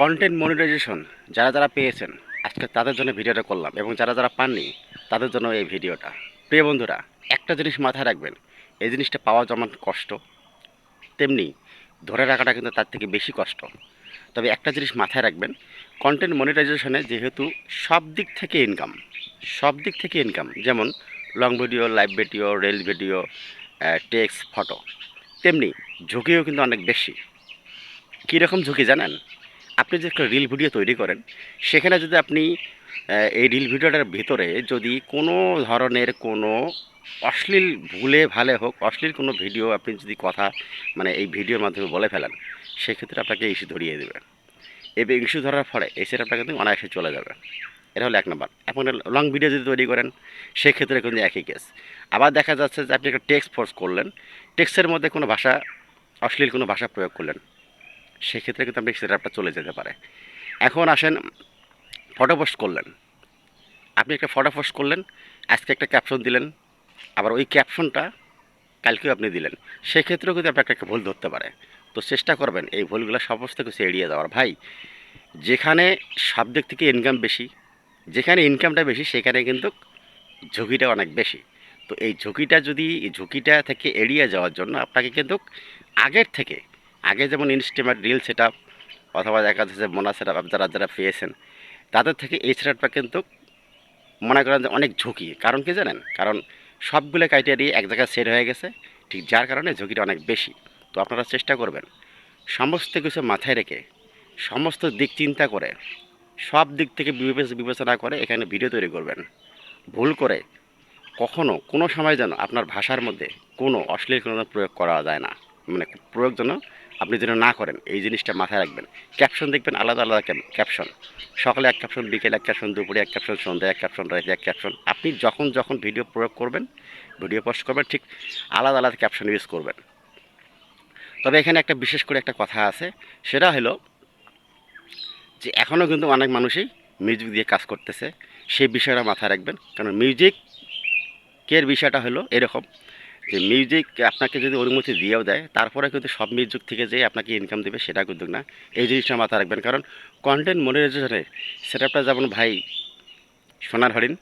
Content monetization যারা যারা পেয়েছেন, আজকে তাদের জন্য ভিডিওটা করলাম এবং যারা যারা পাননি, তাদের জন্য এই ভিডিওটা। প্রিয় বন্ধুরা, একটা জিনিস মাথায় রাখবেন, এই জিনিসটা পাওয়া যেমন কষ্ট, তেমনি ধরে রাখাটা কিন্তু তার থেকে বেশি কষ্ট। তবে একটা জিনিস মাথায় রাখবেন কন্টেন্ট মনিটাইজেশনে যেহেতু সব দিক থেকে ইনকাম সব দিক থেকে ইনকাম যেমন long video live video reel video text photo তেমনি ঝুঁকিও কিন্তু অনেক বেশি। কীরকম ঝুঁকি জানেন? আপনি যে একটা রিল ভিডিও তৈরি করেন, সেখানে যদি আপনি এই রিল ভিডিওটার ভিতরে যদি কোনো ধরনের কোনো অশ্লীল ভুলে ভালে হোক, অশ্লীল কোনো ভিডিও আপনি যদি কথা মানে এই ভিডিওর মাধ্যমে বলে ফেলেন, সেক্ষেত্রে আপনাকে ইস্যু ধরিয়ে দেবে। এবং ইস্যু ধরার ফলে এই সেট আপনাকে কিন্তু অনায়াসে চলে যাবে। এটা হলো এক নম্বর। এখন লং ভিডিও যদি তৈরি করেন, সেক্ষেত্রে কিন্তু একই কেস আবার দেখা যাচ্ছে যে আপনি একটা টেক্সট ফোর্স করলেন টেক্সটের মধ্যে কোনো ভাষা, অশ্লীল কোনো ভাষা প্রয়োগ করলেন। সেক্ষেত্রে কিন্তু আপনি সেটআপটা চলে যেতে পারে। এখন আসেন ফটো পোস্ট করলেন। আপনি একটা ফটো পোস্ট করলেন, আজকে একটা ক্যাপশন দিলেন, আবার ওই ক্যাপশনটা কালকেও আপনি দিলেন। সেক্ষেত্রেও কিন্তু আপনাকে একটা ভুল ধরতে পারে। তো চেষ্টা করবেন এই ভুলগুলো সমস্ত কিছু এড়িয়ে যাওয়ার। ভাই, যেখানে সব দিক থেকে ইনকাম বেশি, যেখানে ইনকামটা বেশি, সেখানে কিন্তু ঝুঁকিটা অনেক বেশি। তো এই ঝুঁকিটা যদি, ঝুঁকিটা থেকে এড়িয়ে যাওয়ার জন্য আপনাকে কিন্তু আগের থেকে আগে যেমন ইনস্টিমেট রিল সেট আপ অথবা দেখা যাচ্ছে মোনা সেট আপ যারা যারা পেয়েছেন, তাদের থেকে এই সেটআপটা কিন্তু মনে করেন যে অনেক ঝুঁকি। কারণ কি জানেন? কারণ সবগুলো ক্রাইটেরিয়া এক জায়গায় সেট হয়ে গেছে, ঠিক যার কারণে ঝুঁকিটা অনেক বেশি। তো আপনারা চেষ্টা করবেন সমস্ত কিছু মাথায় রেখে, সমস্ত দিক চিন্তা করে, সব দিক থেকে বিবেচনা করে এখানে ভিডিও তৈরি করবেন। ভুল করে কখনো কোনো সময় যেন আপনার ভাষার মধ্যে কোনো অশ্লীল কোনো প্রয়োগ করা যায় না। মানে প্রয়োগ যেন আপনি যেন না করেন, এই জিনিসটা মাথায় রাখবেন। ক্যাপশন দেখবেন আলাদা আলাদা ক্যাপশন। সকালে এক ক্যাপশন, বিকেলে এক ক্যাপশন, দুপুরে এক ক্যাপশন, সন্ধ্যায় এক ক্যাপশন, রাতে এক ক্যাপশন। আপনি যখন যখন ভিডিও প্রয়োগ করবেন, ভিডিও পোস্ট করবেন, ঠিক আলাদা আলাদা ক্যাপশন ইউজ করবেন। তবে এখানে একটা বিশেষ করে একটা কথা আছে, সেটা হলো যে এখনও কিন্তু অনেক মানুষই মিউজিক দিয়ে কাজ করতেছে, সেই বিষয়টা মাথায় রাখবেন। কারণ মিউজিকের বিষয়টা হলো এরকম যে মিউজিক আপনাকে যদি অনুমতি দিয়েও দেয়, তারপরে কিন্তু সব মিউজিক থেকে যে আপনাকে ইনকাম দেবে সেটা কিন্তু না। এই জিনিসটা মাথায় রাখবেন। কারণ কন্টেন্ট মনিটাইজেশনে সেটআপটা যেমন ভাই সোনার হরিণ,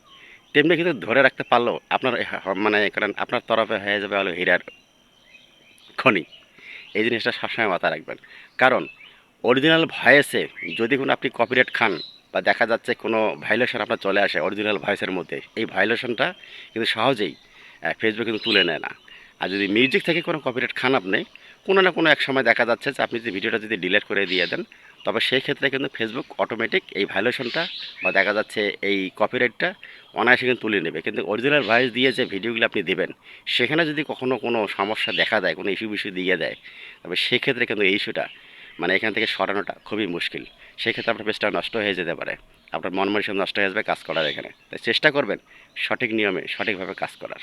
তেমনি কিন্তু ধরে রাখতে পারলেও আপনার মানে কারণ আপনার তরফে হয়ে যাবে হলো হীরার খনি। এই জিনিসটা সবসময় মাথায় রাখবেন। কারণ অরিজিনাল ভয়েসে যদি কোনো আপনি কপিরাইট খান বা দেখা যাচ্ছে কোনো ভাইলেশন আপনার চলে আসে অরিজিনাল ভয়েসের মধ্যে, এই ভাইলেশনটা কিন্তু সহজেই ফেসবুক কিন্তু তুলে নেয় না। আর যদি মিউজিক থেকে কোনো কপিরাইট খান আপনি, কোনো না কোনো এক সময় দেখা যাচ্ছে যে আপনি যদি ভিডিওটা যদি ডিলিট করে দিয়ে দেন, তবে সেই ক্ষেত্রে কিন্তু ফেসবুক অটোমেটিক এই ভাইলেশনটা বা দেখা যাচ্ছে এই কপিরাইটটা অনায়াসে কিন্তু তুলে নেবে। কিন্তু অরিজিনাল ভয়েস দিয়ে যে ভিডিওগুলো আপনি দেবেন, সেখানে যদি কখনও কোনো সমস্যা দেখা দেয়, কোনো ইস্যু বিস্যু দিয়ে দেয়, তবে সেক্ষেত্রে কিন্তু এই ইস্যুটা মানে এখান থেকে সরানোটা খুবই মুশকিল। সেক্ষেত্রে আপনার পেজটা নষ্ট হয়ে যেতে পারে। আপনার মন নষ্ট হয়ে যাবে কাজ করার এখানে। তাই চেষ্টা করবেন সঠিক নিয়মে সঠিকভাবে কাজ করার।